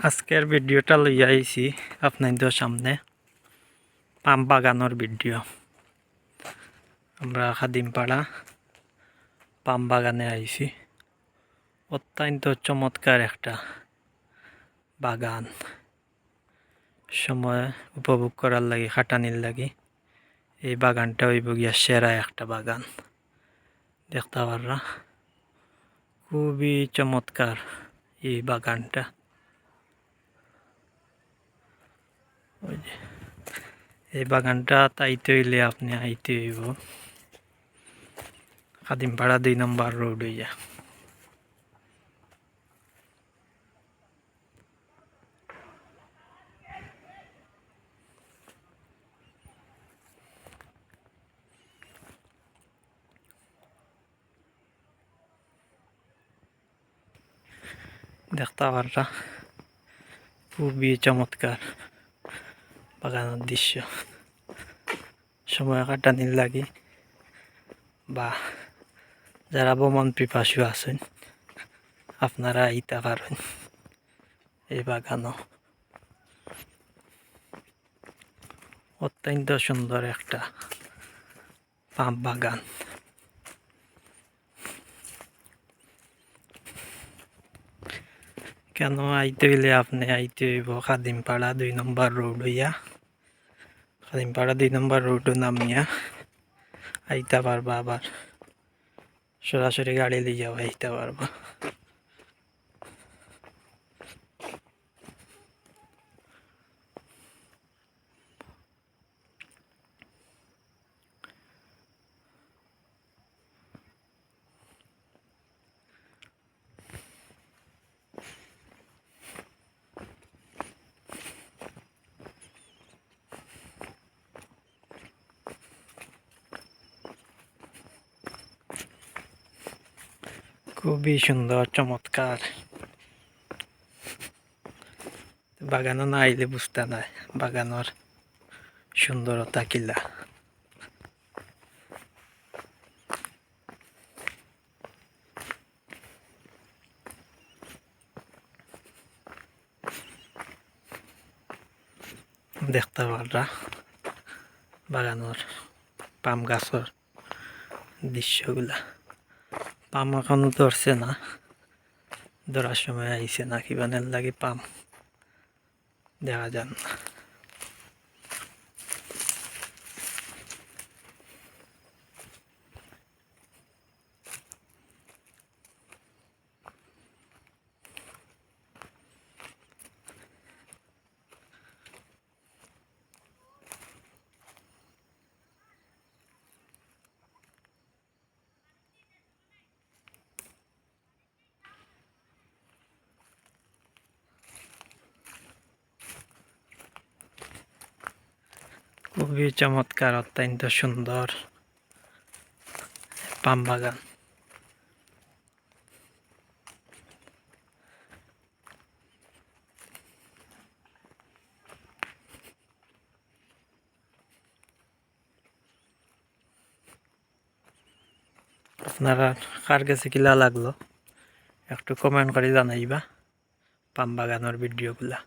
আজকের ভিডিওটা লইয়া আইছি আপনাদের সামনে পাম বাগানোর ভিডিও। আমরা খাদিমপাড়া পাম বাগানে আইছি। অত্যন্ত চমৎকার একটা বাগান। সময় উপভোগ করার লাগি, খাটানির লাগি। এই বাগানটা হইব গিয়া সেরা একটা বাগান। দেখতে পাররা? খুবই চমৎকার এই বাগানটা। ওই যে এই বাগানটা তাইতে হইলে আপনি আইতে হইব খাদিমপাড়া দুই নম্বর রোড হইয়া দেখতে পাররা খুবই চমৎকার বাগানের দৃশ্য। সময় কাটানির লাগে বা যারা ভ্রমণ পিপাসু আছেন, আপনারা আইতে পারেন এই বাগানও। অত্যন্ত সুন্দর একটা পাম বাগান। কেন আইতে হইলে আপনি আইতে হইব? খাদিমপাড়া দুই নম্বর রোড হইয়া। খাদিমপাড়া দুই নম্বর রোডও নামিয়া আইতে পারবা আবার। সরাসরি গাড়ি লিয়াও আইতে পারবা। খুবই সুন্দর, চমৎকার। বাগানও না আইলে বুঝতে নাই বাগানোর সুন্দরতা কিলা। দেখতে পাররা বাগানোর পাম গাছের দৃশ্যগুলা। পাম এখনও ধরছে না। ধরার সময় আইছে না কি বানের লাগে পাম। দেখা যান না খুবই চমৎকার, অত্যন্ত সুন্দর পাম বাগান। আপনারা কার কাছে কিলা লাগল একটু কমেন্ট করে জানাইবা পাম বাগানের ভিডিওগুলা।